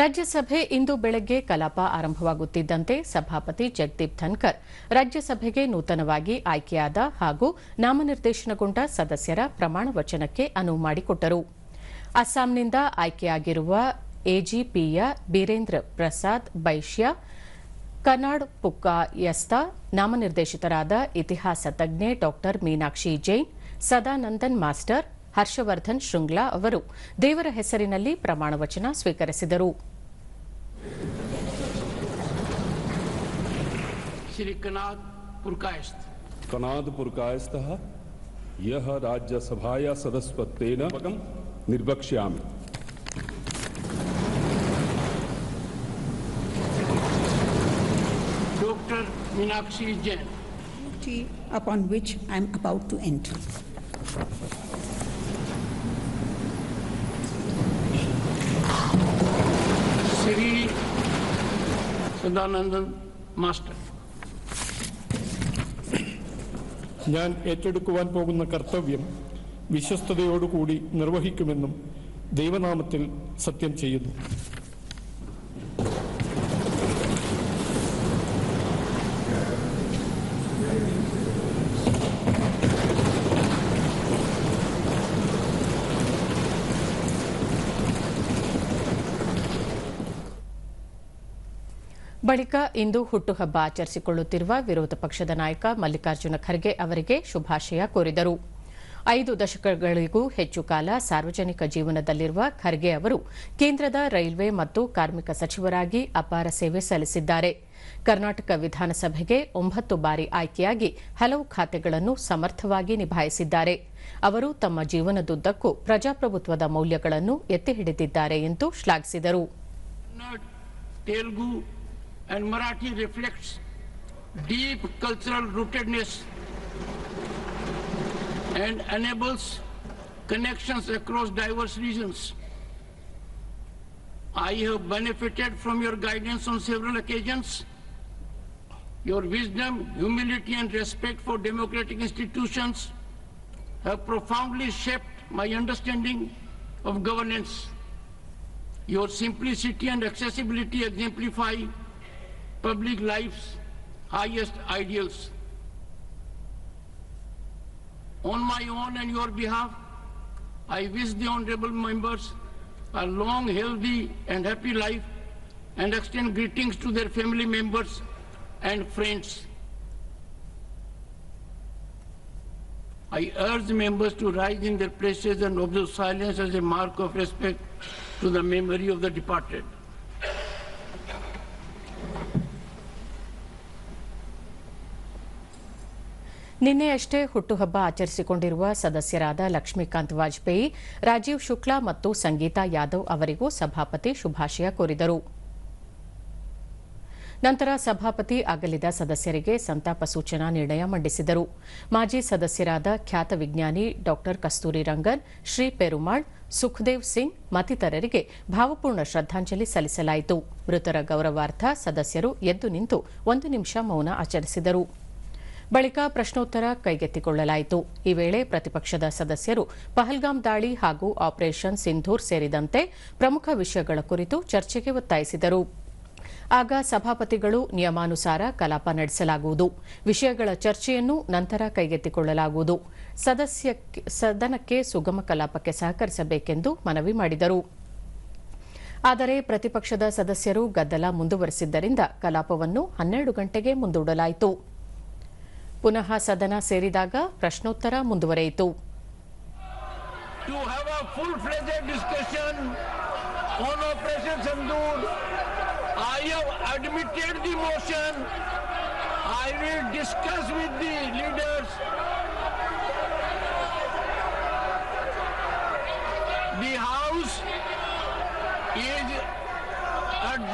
ರಾಜ್ಯಸಭೆ ಇಂದು ಬೆಳಗ್ಗೆ ಕಲಾಪ ಆರಂಭವಾಗುತ್ತಿದ್ದಂತೆ ಸಭಾಪತಿ ಜಗದೀಪ್ ಧನ್ಕರ್ ರಾಜ್ಯಸಭೆಗೆ ನೂತನವಾಗಿ ಆಯ್ಕೆಯಾದ ಹಾಗೂ ನಾಮನಿರ್ದೇಶನಗೊಂಡ ಸದಸ್ಯರ ಪ್ರಮಾಣ ವಚನಕ್ಕೆ ಅನುವು ಮಾಡಿಕೊಟ್ಟರು. ಅಸ್ಸಾಂನಿಂದ ಆಯ್ಕೆಯಾಗಿರುವ ಎಜಿಪಿಯ ಬೀರೇಂದ್ರ ಪ್ರಸಾದ್ ಬೈಶ್ಯ ಕನಾಡ್ ಪುಕ್ಕಾಯಸ್ತ ನಾಮನಿರ್ದೇಶಿತರಾದ ಇತಿಹಾಸ ತಜ್ಞೆ ಡಾ ಮೀನಾಕ್ಷಿ ಜೈನ್, ಸದಾನಂದನ್ ಮಾಸ್ಟರ್ ಹರ್ಷವರ್ಧನ್ ಶೃಂಗ್ಲಾ ಅವರು ದೇವರ ಹೆಸರಿನಲ್ಲಿ ಪ್ರಮಾಣವಚನ ಸ್ವೀಕರಿಸಿದರು श्री कनाद पुरकायस्थ कनादपुरकायस्थः यः राज्यसभाया सदस्यत्वेन पदं निर्वक्ष्यामि doctor Meenakshi Jain duty upon which I am about to enter. Sadanandan master. ഞാൻ ഏറ്റെടുക്കുവാൻ പോകുന്ന കർത്തവ്യം വിശ്വസ്തയോടുകൂടി നിർവഹിക്കുമെന്നും ദൈവനാമത്തിൽ സത്യം ചെയ്യുന്നു. ಬಳಿಕ ಇಂದು ಹುಟ್ಟುಹಬ್ಬ ಆಚರಿಸಿಕೊಳ್ಳುತ್ತಿರುವ ವಿರೋಧ ಪಕ್ಷದ ನಾಯಕ ಮಲ್ಲಿಕಾರ್ಜುನ ಖರ್ಗೆ ಅವರಿಗೆ ಶುಭಾಶಯ ಕೋರಿದರು. ಐದು ದಶಕಗಳಿಗೂ ಹೆಚ್ಚು ಕಾಲ ಸಾರ್ವಜನಿಕ ಜೀವನದಲ್ಲಿರುವ ಖರ್ಗೆ ಅವರು ಕೇಂದ್ರದ ರೈಲ್ವೆ ಮತ್ತು ಕಾರ್ಮಿಕ ಸಚಿವರಾಗಿ ಅಪಾರ ಸೇವೆ ಸಲ್ಲಿಸಿದ್ದಾರೆ. ಕರ್ನಾಟಕ ವಿಧಾನಸಭೆಗೆ ಒಂಬತ್ತು ಬಾರಿ ಆಯ್ಕೆಯಾಗಿ ಹಲವು ಖಾತೆಗಳನ್ನು ಸಮರ್ಥವಾಗಿ ನಿಭಾಯಿಸಿದ್ದಾರೆ. ಅವರು ತಮ್ಮ ಜೀವನದುದ್ದಕ್ಕೂ ಪ್ರಜಾಪ್ರಭುತ್ವದ ಮೌಲ್ಯಗಳನ್ನು ಎತ್ತಿ ಹಿಡಿದಿದ್ದಾರೆ ಎಂದು ಶ್ಲಾಘಿಸಿದರು. And Marathi reflects deep cultural rootedness and enables connections across diverse regions. I have benefited from your guidance on several occasions. Your wisdom, humility, and respect for democratic institutions have profoundly shaped my understanding of governance. Your simplicity and accessibility exemplify public life's highest ideals. On my own and your behalf, I wish the honorable members a long, healthy, and happy life and extend greetings to their family members and friends. I urge members to rise in their places and observe silence as a mark of respect to the memory of the departed. ನಿನ್ನೆಯಷ್ಟೇ ಹುಟ್ಟುಹಬ್ಬ ಆಚರಿಸಿಕೊಂಡಿರುವ ಸದಸ್ಯರಾದ ಲಕ್ಷ್ಮೀಕಾಂತ್ ವಾಜಪೇಯಿ, ರಾಜೀವ್ ಶುಕ್ಲಾ ಮತ್ತು ಸಂಗೀತಾ ಯಾದವ್ ಅವರಿಗೂ ಸಭಾಪತಿ ಶುಭಾಶಯ ಕೋರಿದರು. ನಂತರ ಸಭಾಪತಿ ಅಗಲಿದ ಸದಸ್ಯರಿಗೆ ಸಂತಾಪ ಸೂಚನಾ ನಿರ್ಣಯ ಮಂಡಿಸಿದರು. ಮಾಜಿ ಸದಸ್ಯರಾದ ಖ್ಯಾತ ವಿಜ್ಞಾನಿ ಡಾ ಕಸ್ತೂರಿ ರಂಗನ್, ಶ್ರೀ ಪೆರುಮಾಳ್, ಸುಖದೇವ್ ಸಿಂಗ್ ಮತ್ತಿತರರಿಗೆ ಭಾವಪೂರ್ಣ ಶ್ರದ್ದಾಂಜಲಿ ಸಲ್ಲಿಸಲಾಯಿತು. ಮೃತರ ಗೌರವಾರ್ಥ ಸದಸ್ಯರು ಎದ್ದು ನಿಂತು ಒಂದು ನಿಮಿಷ ಮೌನ ಆಚರಿಸಿದರು. ಬಳಿಕ ಪ್ರಶ್ನೋತ್ತರ ಕೈಗೆತ್ತಿಕೊಳ್ಳಲಾಯಿತು. ಈ ವೇಳೆ ಪ್ರತಿಪಕ್ಷದ ಸದಸ್ಯರು ಪಹಲ್ಗಾಮ್ ದಾಳಿ ಹಾಗೂ ಆಪರೇಷನ್ ಸಿಂಧೂರ್ ಸೇರಿದಂತೆ ಪ್ರಮುಖ ವಿಷಯಗಳ ಕುರಿತು ಚರ್ಚೆಗೆ ಒತ್ತಾಯಿಸಿದರು. ಆಗ ಸಭಾಪತಿಗಳು ನಿಯಮಾನುಸಾರ ಕಲಾಪ ನಡೆಸಲಾಗುವುದು. ವಿಷಯಗಳ ಚರ್ಚೆಯನ್ನು ನಂತರ ಕೈಗೆತ್ತಿಕೊಳ್ಳಲಾಗುವುದು. ಸದನಕ್ಕೆ ಸುಗಮ ಕಲಾಪಕ್ಕೆ ಸಹಕರಿಸಬೇಕೆಂದು ಮನವಿ ಮಾಡಿದರು. ಆದರೆ ಪ್ರತಿಪಕ್ಷದ ಸದಸ್ಯರು ಗದ್ದಲ ಮುಂದುವರೆಸಿದ್ದರಿಂದ ಕಲಾಪವನ್ನು ಹನ್ನೆರಡು ಗಂಟೆಗೆ ಮುಂದೂಡಲಾಯಿತು. ಪುನಃ ಸದನ ಸೇರಿದಾಗ ಪ್ರಶ್ನೋತ್ತರ ಮುಂದುವರೆ ย ಿತು to have a full fledged discussion on operation I have admitted the motion I need discuss with the leaders the house is at